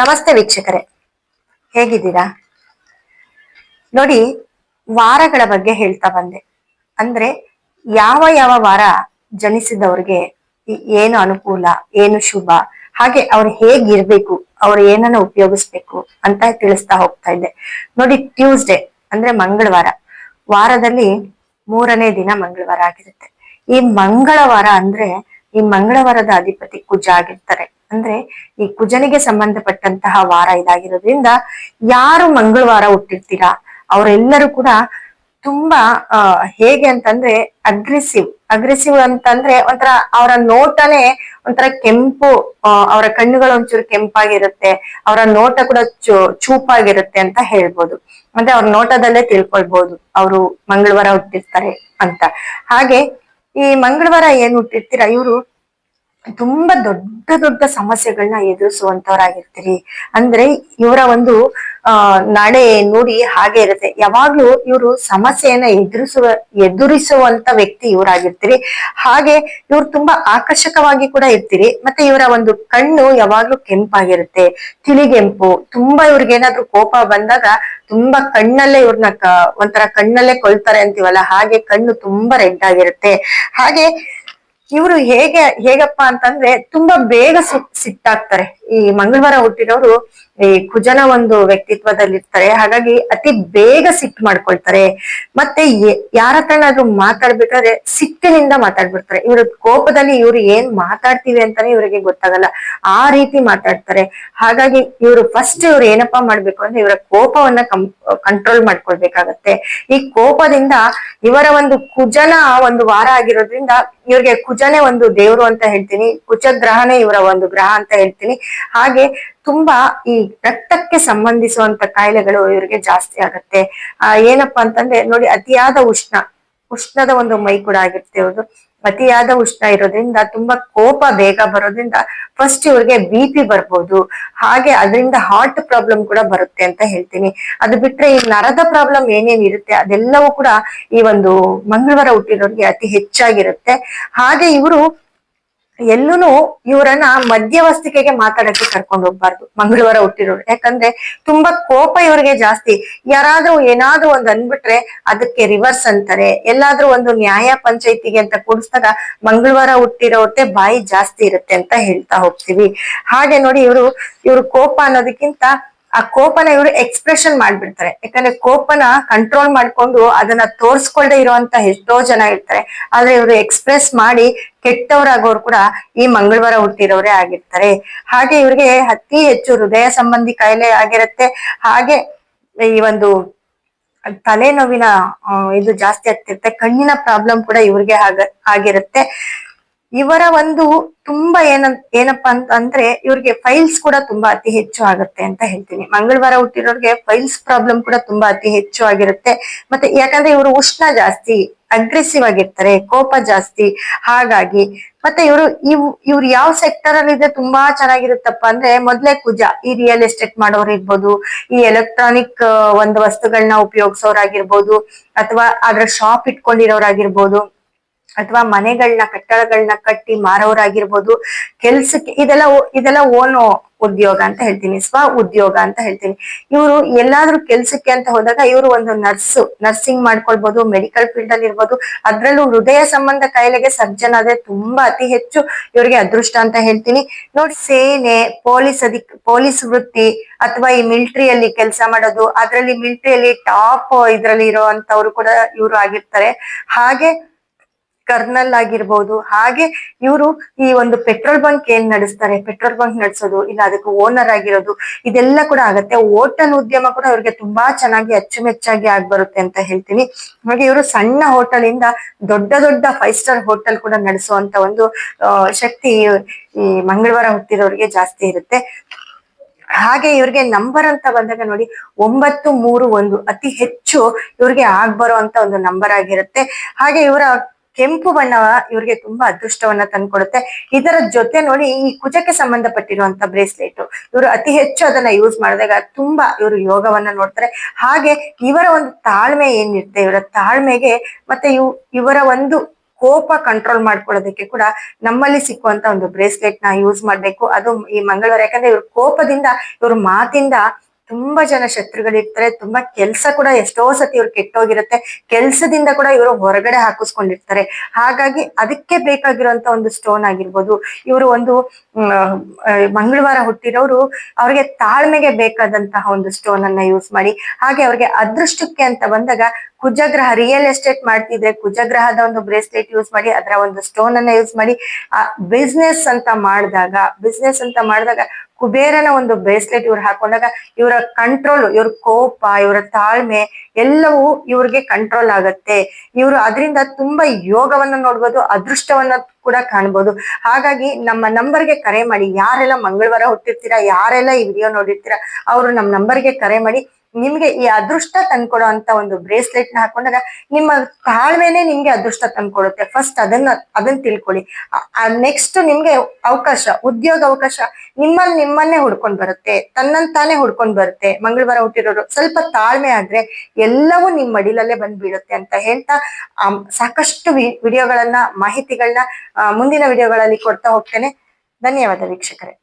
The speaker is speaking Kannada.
ನಮಸ್ತೆ ವೀಕ್ಷಕರೇ. ಹೇಗಿದ್ದೀರಾ? ನೋಡಿ, ವಾರಗಳ ಬಗ್ಗೆ ಹೇಳ್ತಾ ಬಂದೆ. ಅಂದ್ರೆ ಯಾವ ಯಾವ ವಾರ ಜನಿಸಿದವ್ರಿಗೆ ಏನು ಅನುಕೂಲ, ಏನು ಶುಭ, ಹಾಗೆ ಅವ್ರು ಹೇಗಿರ್ಬೇಕು, ಅವ್ರು ಏನನ್ನ ಉಪಯೋಗಿಸ್ಬೇಕು ಅಂತ ತಿಳಿಸ್ತಾ ಹೋಗ್ತಾ ಇದ್ದೆ. ನೋಡಿ ಟ್ಯೂಸ್ಡೇ ಅಂದ್ರೆ ಮಂಗಳವಾರ. ವಾರದಲ್ಲಿ ಮೂರನೇ ದಿನ ಮಂಗಳವಾರ ಆಗಿರುತ್ತೆ. ಈ ಮಂಗಳವಾರ ಅಂದ್ರೆ ಈ ಮಂಗಳವಾರದ ಅಧಿಪತಿ ಕುಜ ಆಗಿರ್ತಾರೆ. ಅಂದ್ರೆ ಈ ಕುಜನಿಗೆ ಸಂಬಂಧಪಟ್ಟಂತಹ ವಾರ ಇದಾಗಿರೋದ್ರಿಂದ ಯಾರು ಮಂಗಳವಾರ ಹುಟ್ಟಿರ್ತೀರಾ? ಅವರೆಲ್ಲರೂ ಕೂಡ ತುಂಬಾ ಹೇಗೆ ಅಂತಂದ್ರೆ ಅಗ್ರೆಸಿವ್ ಅಗ್ರೆಸಿವ್ ಅಂತಂದ್ರೆ ಒಂಥರ ಅವರ ನೋಟನೇ ಒಂಥರ ಕೆಂಪು ಅವರ ಕಣ್ಣುಗಳು ಒಂಚೂರು ಕೆಂಪಾಗಿರುತ್ತೆ. ಅವರ ನೋಟ ಕೂಡ ಚೂಪಾಗಿರುತ್ತೆ ಅಂತ ಹೇಳ್ಬೋದು. ಅಂದ್ರೆ ಅವ್ರ ನೋಟದಲ್ಲೇ ತಿಳ್ಕೊಳ್ಬಹುದು ಅವರು ಮಂಗಳವಾರ ಹುಟ್ಟಿರ್ತಾರೆ ಅಂತ. ಹಾಗೆ ಈ ಮಂಗಳವಾರ ಏನ್ ಹುಟ್ಟಿರ್ತೀರಾ? ಇವರು ತುಂಬಾ ದೊಡ್ಡ ದೊಡ್ಡ ಸಮಸ್ಯೆಗಳನ್ನ ಎದುರಿಸುವಂತವ್ರಾಗಿರ್ತೀರಿ. ಅಂದ್ರೆ ಇವರ ಒಂದು, ಆ ನಡೆ ನುಡಿ ಹಾಗೆ ಇರುತ್ತೆ. ಯಾವಾಗ್ಲೂ ಇವರು ಸಮಸ್ಯೆಯನ್ನ ಎದುರಿಸುವ, ಎದುರಿಸುವಂತ ವ್ಯಕ್ತಿ ಇವರಾಗಿರ್ತೀರಿ. ಹಾಗೆ ಇವ್ರು ತುಂಬಾ ಆಕರ್ಷಕವಾಗಿ ಕೂಡ ಇರ್ತೀರಿ. ಮತ್ತೆ ಇವರ ಒಂದು ಕಣ್ಣು ಯಾವಾಗ್ಲೂ ಕೆಂಪಾಗಿರುತ್ತೆ. ತಿಳಿಗೆಂಪು, ತುಂಬಾ ಇವ್ರಿಗೆ ಏನಾದ್ರೂ ಕೋಪ ಬಂದಾಗ ತುಂಬಾ ಕಣ್ಣಲ್ಲೇ ಇವ್ರನ್ನ ಒಂಥರ ಕಣ್ಣಲ್ಲೇ ಕೊಳ್ತಾರೆ ಅಂತೀವಲ್ಲ, ಹಾಗೆ ಕಣ್ಣು ತುಂಬಾ ರೆಡ್ ಆಗಿರುತ್ತೆ. ಹಾಗೆ ಇವರು ಹೇಗೆ, ಹೇಗಪ್ಪ ಅಂತಂದ್ರೆ ತುಂಬಾ ಬೇಗ ಸಿಟ್ ಸಿಟ್ಟಾಗ್ತಾರೆ. ಈ ಮಂಗಳವಾರ ಹುಟ್ಟಿರೋರು ಈ ಕುಜನ ಒಂದು ವ್ಯಕ್ತಿತ್ವದಲ್ಲಿರ್ತಾರೆ. ಹಾಗಾಗಿ ಅತಿ ಬೇಗ ಸಿಟ್ಟು ಮಾಡ್ಕೊಳ್ತಾರೆ. ಮತ್ತೆ ಯಾರ ಹತ್ರನಾದ್ರೂ ಮಾತಾಡ್ಬೇಕಾದ್ರೆ ಸಿಟ್ಟಿನಿಂದ ಮಾತಾಡ್ಬಿಡ್ತಾರೆ. ಇವ್ರ ಕೋಪದಲ್ಲಿ ಇವ್ರು ಏನ್ ಮಾತಾಡ್ತೀವಿ ಅಂತಾನೆ ಇವರಿಗೆ ಗೊತ್ತಾಗಲ್ಲ. ಆ ರೀತಿ ಮಾತಾಡ್ತಾರೆ. ಹಾಗಾಗಿ ಇವರು ಫಸ್ಟ್ ಇವ್ರು ಏನಪ್ಪಾ ಮಾಡ್ಬೇಕು ಅಂದ್ರೆ ಇವರ ಕೋಪವನ್ನ ಕಂಟ್ರೋಲ್ ಮಾಡ್ಕೊಳ್ಬೇಕಾಗತ್ತೆ. ಈ ಕೋಪದಿಂದ ಇವರ ಒಂದು ಕುಜನ ಒಂದು ವಾರ ಆಗಿರೋದ್ರಿಂದ ಇವ್ರಿಗೆ ಕುಜನೇ ಒಂದು ದೇವರು ಅಂತ ಹೇಳ್ತೀನಿ ಕುಚಗ್ರಹನೇ ಇವರ ಒಂದು ಗ್ರಹ ಅಂತ ಹೇಳ್ತೀನಿ. ಹಾಗೆ ತುಂಬಾ ಈ ರಕ್ತಕ್ಕೆ ಸಂಬಂಧಿಸುವಂತ ಕಾಯಿಲೆಗಳು ಇವರಿಗೆ ಜಾಸ್ತಿ ಆಗತ್ತೆ. ಆ, ಏನಪ್ಪಾ ಅಂತಂದ್ರೆ ನೋಡಿ ಅತಿಯಾದ ಉಷ್ಣ. ಉಷ್ಣದ ಒಂದು ಮೈ ಕೂಡ ಆಗಿರುತ್ತೆ ಇವ್ರದ್ದು ಅತಿಯಾದ ಉಷ್ಣ ಇರೋದ್ರಿಂದ ತುಂಬಾ ಕೋಪ ಬೇಗ ಬರೋದ್ರಿಂದ ಫಸ್ಟ್ ಇವ್ರಿಗೆ ಬಿ ಪಿ ಬರ್ಬೋದು. ಹಾಗೆ ಅದರಿಂದ ಹಾರ್ಟ್ ಪ್ರಾಬ್ಲಮ್ ಕೂಡ ಬರುತ್ತೆ ಅಂತ ಹೇಳ್ತೀನಿ. ಅದು ಬಿಟ್ರೆ ಈ ನರದ ಪ್ರಾಬ್ಲಮ್ ಏನೇನ್ ಇರುತ್ತೆ ಅದೆಲ್ಲವೂ ಕೂಡ ಈ ಒಂದು ಮಂಗಳವಾರ ಹುಟ್ಟಿರೋರಿಗೆ ಅತಿ ಹೆಚ್ಚಾಗಿರುತ್ತೆ. ಹಾಗೆ ಇವರು ಎಲ್ಲೂನು ಇವರನ್ನ ಮಧ್ಯವಸ್ತಿಕೆಗೆ ಮಾತಾಡಕ್ಕೆ ಕರ್ಕೊಂಡು ಹೋಗ್ಬಾರ್ದು, ಮಂಗಳವಾರ ಹುಟ್ಟಿರೋರು. ಯಾಕಂದ್ರೆ ತುಂಬಾ ಕೋಪ ಇವ್ರಿಗೆ ಜಾಸ್ತಿ. ಯಾರಾದ್ರೂ ಏನಾದ್ರೂ ಒಂದ್ ಅಂದ್ಬಿಟ್ರೆ ಅದಕ್ಕೆ ರಿವರ್ಸ್ ಅಂತಾರೆ. ಎಲ್ಲಾದ್ರೂ ಒಂದು ನ್ಯಾಯ ಪಂಚಾಯತಿಗೆ ಅಂತ ಕೂಡಿಸಿದಾಗ ಮಂಗಳವಾರ ಹುಟ್ಟಿರೋರ್ದೇ ಬಾಯಿ ಜಾಸ್ತಿ ಇರುತ್ತೆ ಅಂತ ಹೇಳ್ತಾ ಹೋಗ್ತೀವಿ. ಹಾಗೆ ನೋಡಿ ಇವರು, ಇವ್ರ ಕೋಪ ಅನ್ನೋದಕ್ಕಿಂತ ಆ ಕೋಪನ ಇವರು ಎಕ್ಸ್ಪ್ರೆಷನ್ ಮಾಡ್ಬಿಡ್ತಾರೆ. ಯಾಕಂದ್ರೆ ಕೋಪನ ಕಂಟ್ರೋಲ್ ಮಾಡ್ಕೊಂಡು ಅದನ್ನ ತೋರ್ಸ್ಕೊಳ್ದೆ ಇರುವಂತ ಎಷ್ಟೋ ಜನ ಇರ್ತಾರೆ. ಆದ್ರೆ ಇವರು ಎಕ್ಸ್ಪ್ರೆಸ್ ಮಾಡಿ ಕೆಟ್ಟವರಾಗೋರು ಕೂಡ ಈ ಮಂಗಳವಾರ ಹುಟ್ಟಿರೋರೇ ಆಗಿರ್ತಾರೆ. ಹಾಗೆ ಇವ್ರಿಗೆ ಅತಿ ಹೆಚ್ಚು ಹೃದಯ ಸಂಬಂಧಿ ಕಾಯಿಲೆ ಆಗಿರುತ್ತೆ. ಹಾಗೆ ಈ ಒಂದು ತಲೆನೋವಿನ ಇದು ಜಾಸ್ತಿ ಆಗ್ತಿರುತ್ತೆ. ಕಣ್ಣಿನ ಪ್ರಾಬ್ಲಮ್ ಕೂಡ ಇವ್ರಿಗೆ ಆಗ, ಆಗಿರುತ್ತೆ. ಇವರ ಒಂದು ತುಂಬಾ ಏನ, ಏನಪ್ಪಾ ಅಂತ ಅಂದ್ರೆ ಇವ್ರಿಗೆ ಫೈಲ್ಸ್ ಕೂಡ ತುಂಬಾ ಅತಿ ಹೆಚ್ಚು ಆಗುತ್ತೆ ಅಂತ ಹೇಳ್ತೀನಿ. ಮಂಗಳವಾರ ಹುಟ್ಟಿರೋರ್ಗೆ ಫೈಲ್ಸ್ ಪ್ರಾಬ್ಲಮ್ ಕೂಡ ತುಂಬಾ ಅತಿ ಹೆಚ್ಚು ಆಗಿರುತ್ತೆ. ಮತ್ತೆ ಯಾಕಂದ್ರೆ ಇವರು ಉಷ್ಣ ಜಾಸ್ತಿ ಅಗ್ರೆಸಿವ್ ಆಗಿರ್ತಾರೆ, ಕೋಪ ಜಾಸ್ತಿ, ಹಾಗಾಗಿ ಮತ್ತೆ ಇವರು ಇವ್, ಇವ್ರು ಯಾವ ಸೆಕ್ಟರ್ ಅಲ್ಲಿ ಇದೆ ತುಂಬಾ ಚೆನ್ನಾಗಿರುತ್ತಪ್ಪ ಅಂದ್ರೆ ಮೊದ್ಲೇ ಕುಜ ಈ ರಿಯಲ್ ಎಸ್ಟೇಟ್ ಮಾಡೋರು ಇರ್ಬೋದು, ಈ ಎಲೆಕ್ಟ್ರಾನಿಕ್ ಒಂದು ವಸ್ತುಗಳನ್ನ ಉಪಯೋಗಿಸೋರಾಗಿರ್ಬೋದು ಅಥವಾ ಅದ್ರ ಶಾಪ್ ಇಟ್ಕೊಂಡಿರೋರಾಗಿರ್ಬೋದು ಅಥವಾ ಮನೆಗಳನ್ನ ಕಟ್ಟಡಗಳನ್ನ ಕಟ್ಟಿ ಮಾರೋರಾಗಿರ್ಬೋದು ಕೆಲ್ಸಕ್ಕೆ ಇದೆಲ್ಲ ಇದೆಲ್ಲ ಓನ್ ಉದ್ಯೋಗ ಅಂತ ಹೇಳ್ತೀನಿ, ಸ್ವ ಉದ್ಯೋಗ ಅಂತ ಹೇಳ್ತೀನಿ. ಇವರು ಎಲ್ಲಾದ್ರೂ ಕೆಲ್ಸಕ್ಕೆ ಅಂತ ಹೋದಾಗ ಇವರು ಒಂದು ನರ್ಸ್. ನರ್ಸಿಂಗ್ ಮಾಡ್ಕೊಳ್ಬಹುದು ಮೆಡಿಕಲ್ ಫೀಲ್ಡ್ ಅಲ್ಲಿ ಇರ್ಬೋದು. ಅದ್ರಲ್ಲೂ ಹೃದಯ ಸಂಬಂಧ ಕಾಯಿಲೆಗೆ ಸರ್ಜನ್ ಆದ್ರೆ ತುಂಬಾ ಅತಿ ಹೆಚ್ಚು ಇವರಿಗೆ ಅದೃಷ್ಟ ಅಂತ ಹೇಳ್ತೀನಿ. ನೋಡಿ, ಸೇನೆ, ಪೊಲೀಸ್ ಅಧಿಕ, ಪೊಲೀಸ್ ವೃತ್ತಿ ಅಥವಾ ಈ ಮಿಲಿಟರಿಯಲ್ಲಿ ಕೆಲಸ ಮಾಡೋದು, ಅದ್ರಲ್ಲಿ ಮಿಲಿಟರಿಯಲ್ಲಿ ಟಾಪ್ ಇದ್ರಲ್ಲಿ ಇರೋಂತವ್ರು ಕೂಡ ಇವರು ಆಗಿರ್ತಾರೆ. ಹಾಗೆ ಕರ್ನಲ್ ಆಗಿರ್ಬೋದು. ಹಾಗೆ ಇವರು ಈ ಒಂದು ಪೆಟ್ರೋಲ್ ಬಂಕ್ ಏನ್ ನಡೆಸ್ತಾರೆ? ಪೆಟ್ರೋಲ್ ಬಂಕ್ ನಡೆಸೋದು, ಇಲ್ಲ ಅದಕ್ಕೆ ಓನರ್ ಆಗಿರೋದು, ಇದೆಲ್ಲ ಕೂಡ ಆಗತ್ತೆ. ಹೋಟೆಲ್ ಉದ್ಯಮ ಕೂಡ ಇವ್ರಿಗೆ ತುಂಬಾ ಚೆನ್ನಾಗಿ ಅಚ್ಚುಮೆಚ್ಚಾಗಿ ಆಗ್ಬರುತ್ತೆ ಅಂತ ಹೇಳ್ತೀನಿ. ಹಾಗೆ ಇವರು ಸಣ್ಣ ಹೋಟೆಲ್ ಇಂದ ದೊಡ್ಡ ದೊಡ್ಡ ಫೈವ್ ಸ್ಟಾರ್ ಹೋಟೆಲ್ ಕೂಡ ನಡೆಸುವಂತ ಒಂದು ಶಕ್ತಿ ಈ ಮಂಗಳವಾರ ಹುಟ್ಟಿರೋರಿಗೆ ಜಾಸ್ತಿ ಇರುತ್ತೆ. ಹಾಗೆ ಇವ್ರಿಗೆ ನಂಬರ್ ಅಂತ ಬಂದಾಗ ನೋಡಿ, ಒಂಬತ್ತು ಮೂರು ಒಂದು ಅತಿ ಹೆಚ್ಚು ಇವ್ರಿಗೆ ಆಗ್ಬರೋ ಅಂತ ಒಂದು ನಂಬರ್ ಆಗಿರುತ್ತೆ. ಹಾಗೆ ಇವರ ಕೆಂಪು ಬಣ್ಣ ಇವ್ರಿಗೆ ತುಂಬಾ ಅದೃಷ್ಟವನ್ನ ತಂದ್ಕೊಡುತ್ತೆ. ಇದರ ಜೊತೆ ನೋಡಿ ಈ ಕುಜಕ್ಕೆ ಸಂಬಂಧಪಟ್ಟಿರುವಂತ ಬ್ರೇಸ್ಲೆಟ್. ಇವರು ಅತಿ ಹೆಚ್ಚು ಅದನ್ನ ಯೂಸ್ ಮಾಡಿದಾಗ ತುಂಬಾ ಇವರು ಯೋಗವನ್ನ ನೋಡ್ತಾರೆ. ಹಾಗೆ ಇವರ ಒಂದು ತಾಳ್ಮೆ ಏನಿರುತ್ತೆ, ಇವರ ತಾಳ್ಮೆಗೆ ಮತ್ತೆ ಇವ್, ಇವರ ಒಂದು ಕೋಪ ಕಂಟ್ರೋಲ್ ಮಾಡ್ಕೊಳ್ಳೋದಕ್ಕೆ ಕೂಡ ನಮ್ಮಲ್ಲಿ ಸಿಕ್ಕುವಂತ ಒಂದು ಬ್ರೇಸ್ಲೆಟ್ನ ಯೂಸ್ ಮಾಡ್ಬೇಕು. ಅದು ಈ ಮಂಗಳವಾರ ಯಾಕಂದ್ರೆ ಇವ್ರ ಕೋಪದಿಂದ, ಇವ್ರ ಮಾತಿಂದ ತುಂಬಾ ಜನ ಶತ್ರುಗಳಿರ್ತಾರೆ ತುಂಬಾ ಕೆಲ್ಸ ಕೂಡ ಎಷ್ಟೋ ಸತಿ ಇವ್ರು ಕೆಟ್ಟೋಗಿರುತ್ತೆ, ಕೆಲ್ಸದಿಂದ ಕೂಡ ಇವರು ಹೊರಗಡೆ ಹಾಕಿಸ್ಕೊಂಡಿರ್ತಾರೆ. ಹಾಗಾಗಿ ಅದಕ್ಕೆ ಬೇಕಾಗಿರುವಂತ ಒಂದು ಸ್ಟೋನ್ ಆಗಿರ್ಬೋದು, ಇವರು ಒಂದು ಮಂಗಳವಾರ ಹುಟ್ಟಿರೋರು ಅವ್ರಿಗೆ ತಾಳ್ಮೆಗೆ ಬೇಕಾದಂತಹ ಒಂದು ಸ್ಟೋನ್ ಅನ್ನ ಯೂಸ್ ಮಾಡಿ, ಹಾಗೆ ಅವ್ರಿಗೆ ಅದೃಷ್ಟಕ್ಕೆ ಅಂತ ಬಂದಾಗ ಕುಜಗ್ರಹ ರಿಯಲ್ ಎಸ್ಟೇಟ್ ಮಾಡ್ತಿದ್ರೆ ಕುಜಗ್ರಹದ ಒಂದು ಬ್ರೇಸ್ಲೆಟ್ ಯೂಸ್ ಮಾಡಿ, ಅದರ ಒಂದು ಸ್ಟೋನ್ ಅನ್ನ ಯೂಸ್ ಮಾಡಿ ಬಿಸ್ನೆಸ್ ಅಂತ ಮಾಡಿದಾಗ ಬಿಸ್ನೆಸ್ ಅಂತ ಮಾಡಿದಾಗ ಕುಬೇರನ ಒಂದು ಬ್ರೇಸ್ಲೆಟ್ ಇವ್ರು ಹಾಕೊಂಡಾಗ ಇವರ ಕಂಟ್ರೋಲ್ ಇವ್ರ ಕೋಪ, ಇವರ ತಾಳ್ಮೆ ಎಲ್ಲವೂ ಇವ್ರಿಗೆ ಕಂಟ್ರೋಲ್ ಆಗತ್ತೆ. ಇವರು ಅದರಿಂದ ತುಂಬಾ ಯೋಗವನ್ನ ನೋಡ್ಬೋದು, ಅದೃಷ್ಟವನ್ನ ಕೂಡ ಕಾಣ್ಬೋದು. ಹಾಗಾಗಿ ನಮ್ಮ ನಂಬರ್ಗೆ ಕರೆ ಮಾಡಿ, ಯಾರೆಲ್ಲ ಮಂಗಳವಾರ ಹುಟ್ಟಿರ್ತೀರಾ, ಯಾರೆಲ್ಲ ಈ ವಿಡಿಯೋ ನೋಡಿರ್ತೀರಾ, ಅವರು ನಮ್ಮ ನಂಬರ್ಗೆ ಕರೆ ಮಾಡಿ ನಿಮ್ಗೆ ಈ ಅದೃಷ್ಟ ತಂದ್ಕೊಡೋ ಅಂತ ಒಂದು ಬ್ರೇಸ್ಲೆಟ್ನ ಹಾಕೊಂಡಾಗ ನಿಮ್ಮ ತಾಳ್ಮೆನೆ ನಿಮ್ಗೆ ಅದೃಷ್ಟ ತಂದ್ಕೊಡುತ್ತೆ. ಫಸ್ಟ್ ಅದನ್ನ ಅದನ್ನ ತಿಳ್ಕೊಳ್ಳಿ. ನೆಕ್ಸ್ಟ್ ನಿಮ್ಗೆ ಅವಕಾಶ, ಉದ್ಯೋಗ ಅವಕಾಶ ನಿಮ್ಮನ್ನ ನಿಮ್ಮನ್ನೇ ಹುಡ್ಕೊಂಡ್ ಬರುತ್ತೆ. ತನ್ನಂತಾನೆ ಹುಡ್ಕೊಂಡ್ ಬರುತ್ತೆ. ಮಂಗಳವಾರ ಹುಟ್ಟಿರೋರು ಸ್ವಲ್ಪ ತಾಳ್ಮೆ ಆದ್ರೆ ಎಲ್ಲವೂ ನಿಮ್ ಮಡಿಲಲ್ಲೇ ಬಂದ್ ಬೀಳುತ್ತೆ ಅಂತ ಹೇಳ್ತಾ ಸಾಕಷ್ಟು ವಿಡಿಯೋಗಳನ್ನ, ಮಾಹಿತಿಗಳನ್ನ ಮುಂದಿನ ವಿಡಿಯೋಗಳಲ್ಲಿ ಕೊಡ್ತಾ ಹೋಗ್ತೇನೆ. ಧನ್ಯವಾದ ವೀಕ್ಷಕರೇ.